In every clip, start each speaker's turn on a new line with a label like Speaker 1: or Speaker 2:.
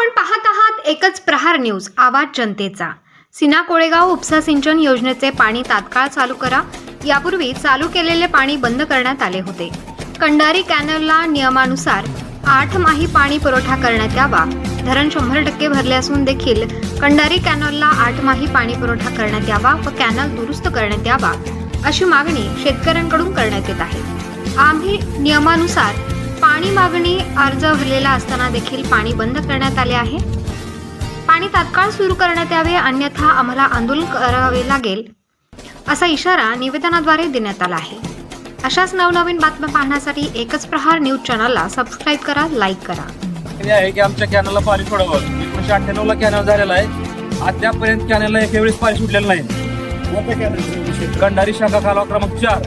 Speaker 1: आपण पाहत आहात एकच प्रहार न्यूज आवाज जनतेचा. सिना कोळेगाव उपसा सिंचन योजनेचे पाणी तात्काळ चालू करा. यापूर्वी चालू केलेले पाणी बंद करण्यात आले होते. कंडारी कॅनलला नियमानुसार आठ माही पाणी पुरवठा करण्यात यावा. धरण शंभर टक्के भरले असून देखील कंडारी कॅनलला आठ माही पाणी पुरवठा करण्यात यावा व कॅनल दुरुस्त करण्यात यावा अशी मागणी शेतकऱ्यांकडून करण्यात येत आहे. आम्ही नियमानुसार पाणी मागणी अर्ज भरलेला असताना देखील पाणी बंद करण्यात आले आहे. पाणी तात्काळ सुरू करण्यात यावे अन्यथा आम्हाला आंदोलन करावे लागेल असा इशारा निवेदनाद्वारे देण्यात आला आहे. अशाच नवनवीन बातम्या पाहण्यासाठी एकच प्रहार न्यूज चॅनलला सबस्क्राईब करा लाईक करा.
Speaker 2: आहे की आमच्या कॅनलला पाणी सोडावं. एकोणीशे अठ्ठ्याण्णव ला कॅनल झालेला आहे. अद्यापर्यंत कॅनलला एका वेळेस पाणी सुटलेलं नाही. कंडारी शाखा कालवा क्रमांक चार.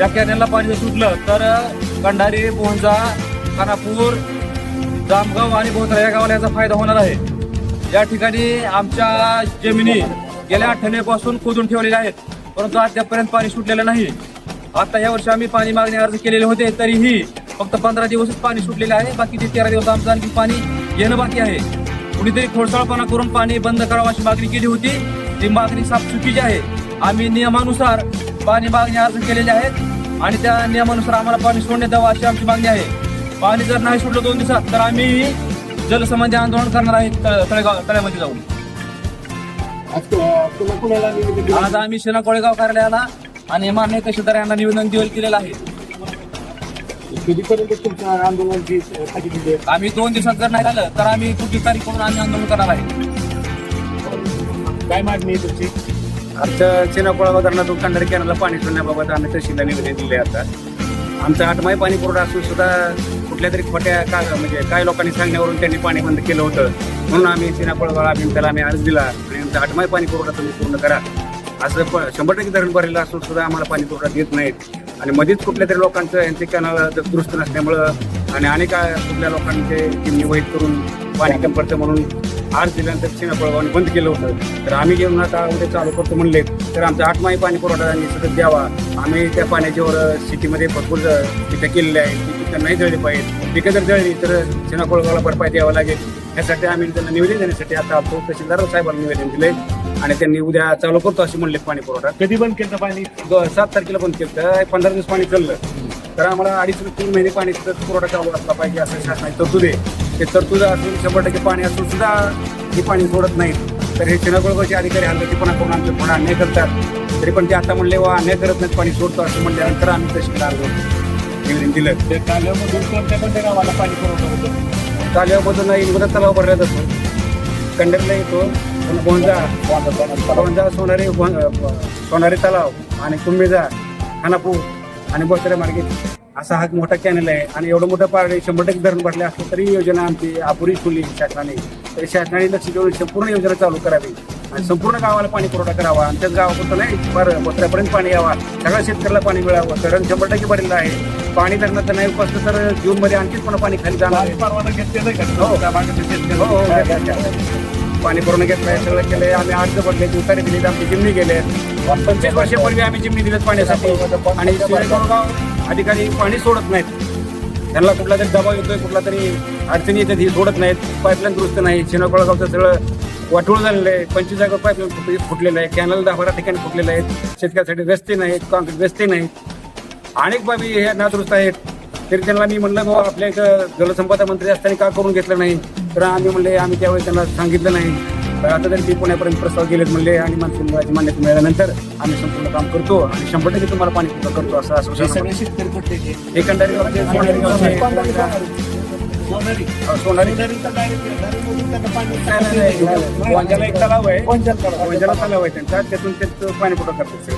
Speaker 2: या कॅनलला पाणी जर सुटलं तर कंडारी बोंजा खानापूर जामगाव आणि बोधरा या गावाला याचा फायदा होणार आहे. या ठिकाणी आमच्या जमिनी गेल्या अठ्ठ्याण्णव खोदून ठेवलेल्या आहेत परंतु अद्यापर्यंत पाणी सुटलेलं नाही. आता या वर्षी आम्ही पाणी मागणी अर्ज केलेले होते तरीही फक्त पंधरा दिवसच पाणी सुटलेले आहे बाकीचे तेरा दिवस आमचं आणखी पाणी येणं बाकी आहे. कुणीतरी खोडसाळपणा करून पाणी बंद करावं अशी मागणी केली होती. ती मागणी साफ चुकीची आहे. आम्ही नियमानुसार पाणी मागणी अर्ज केलेले आहेत आणि त्या नियमानुसार आम्हाला पाणी सोडण्यात यावं अशी आमची मागणी आहे. पाणी जर नाही सुटलं दोन दिवसात तर आम्ही जलसंबंधी आंदोलन करणार आहे तळ- तळेगाव तळ्यामध्ये जाऊन.
Speaker 3: आज
Speaker 2: आम्ही शेना कोळेगाव कार्यालयाला आणि मान्य तहसीलदार यांना निवेदन दिलं केलेलं आहे? आम्ही दोन दिवसात जर नाही झालं तर आम्ही पुढची तारीख करून आम्ही आंदोलन करणार आहे.
Speaker 3: काय मागणी आहे तुमची?
Speaker 4: आमच्या चेनापोळा धरणातून खंडारी कॅनलला पाणी सोडण्याबाबत आम्ही तहसीलला निवेदन दिले आता. आमचा आठमाही पाणी पुरवठा असून सुद्धा कुठल्या तरी खोट्या का म्हणजे काही लोकांनी सांगण्यावरून त्यांनी पाणी बंद केलं होतं. म्हणून आम्ही चेनापोळा त्याला आम्ही अर्ज दिला आणि आमचा आठमाही पाणी पुरवठा तुम्ही पूर्ण करा. असं प शंभर टक्के धरण भरलेलं असून सुद्धा आम्हाला पाणी पुरवठा देत नाहीत. आणि मध्येच कुठल्या तरी लोकांचं यांचे कॅनल दुरुस्त नसल्यामुळं आणि अनेक कुठल्या लोकांचे चिमणी करून पाणी कमी पडतं म्हणून आज दिल्यानंतर चेनापोळगावने बंद केलं होतं. तर आम्ही घेऊन आता उद्या चालू करतो म्हणले तर आमचा आठमाही पाणी पुरवठा सतत द्यावा. आम्ही त्या पाण्याच्यावर सिटीमध्ये भरपूर पिकं केलेली आहे ती पिकं नाही जळली पाहिजे. पिकं जर जळली तर चेनापोळगावला भरपाई द्यावं लागेल. यासाठी आम्ही त्यांना निवेदन देण्यासाठी आता आलो तहसीलदार साहेबांना निवेदन दिले आणि त्यांनी उद्या चालू करतो असे म्हणले पाणी पुरवठा.
Speaker 3: कधी बंद केलं पाणी?
Speaker 4: सात तारखेला बंद केलं तर पंधरा दिवस पाणी चाललं. तर आम्हाला अडीच ते तीन महिने पाणी पुरवठा चालू असला पाहिजे असं शासनाची तरतूद आहे. ते तरतूद असून शंभर टक्के पाणी असून सुद्धा हे पाणी सोडत नाहीत. तर हे चिनागोळगावचे अधिकारी हलगतीपणा करून आमचे पुन्हा अन्याय करतात तरी पण ते आता म्हणले वा अन्याय करत नाहीत पाणी सोडतो असं म्हणल्यानंतर आम्ही आलो निवेदन दिलं.
Speaker 3: त्या कालव्यामधून कोणत्या कोणत्या गावाला पाणी पुरवठा होतं.
Speaker 4: कालव्यामधून नाही उद्या तलाव भरला जातो कंडरला येतो गोंजा गोंजा सोनारी सोनारी तलाव आणि कुंभेजा खानापूर आणि बोसरे मार्गे. असा हा मोठा कॅनल आहे. आणि एवढं मोठं पारडे शंभर टक्के धरण भरले असलं तरी योजना आमची अपुरी ठेवली शासनाने. तरी शासनाने लक्ष देऊन संपूर्ण योजना चालू करावी. आणि संपूर्ण गावाला पाणी पुरवठा करावा. आमच्याच गावापुरतं नाही बरं बोसऱ्यापर्यंत पाणी यावा. सगळ्या शेतकऱ्याला पाणी मिळावं. धरण शंभर टक्के भरलेलं आहे. पाणी धरणाचं नाही उपसलं तर जून मध्ये आणखीच पुन्हा पाणी खाली जाणार आहे.
Speaker 3: पाणी परवाना घेतलेलं
Speaker 4: हो. हो, हो, घेतलं. पाणी पूर्ण घेतलंय सगळं केलंय. आम्ही अर्ज भरले उतारे दिले आमची जिमनी गेले पंचवीस वर्षापूर्वी आम्ही जिमनी दिलेत पाण्यासाठी. आणि अधिकारी पाणी सोडत नाहीत. त्यांना कुठला तरी दबाव येतोय कुठला तरी अडचणी येतात ही सोडत नाहीत. पाईपलाईन दुरुस्त नाही. गावचं सगळं वाटोळ झालेलं आहे. पंचवीस जागा पाईपलाईन फुटलेलं आहे. कॅनल दहा बारा ठिकाणी फुटलेलं आहेत शेतकऱ्यासाठी रस्ते नाहीत कॉन्क्रीट रस्ते नाहीत. अनेक बाबी हे नादुरुस्त आहेत. तरी त्यांना मी म्हणलं बाबा आपल्या इथं जलसंपदा मंत्री असताना का करून घेतलं नाही? तर आम्ही म्हणले आम्ही त्यावेळी त्यांना सांगितलं नाही. तर आता तरी ते पुण्यापर्यंत प्रस्ताव गेलेत म्हणले आणि मंत्रिमंडळाची मान्यता मिळाल्यानंतर आम्ही संपूर्ण काम करतो आणि शंभर टक्के तुम्हाला पाणी पुरवठा करतो असं
Speaker 3: ते?
Speaker 4: कंडारी गावचे सोनारी
Speaker 3: सोनारी.
Speaker 4: वांजाला एक तलाव आहे.
Speaker 3: कोणत्या तलावात?
Speaker 4: वांजाला तलाव आहे त्यांचा. त्यातून त्यांचं पाणी पुरवठा करतात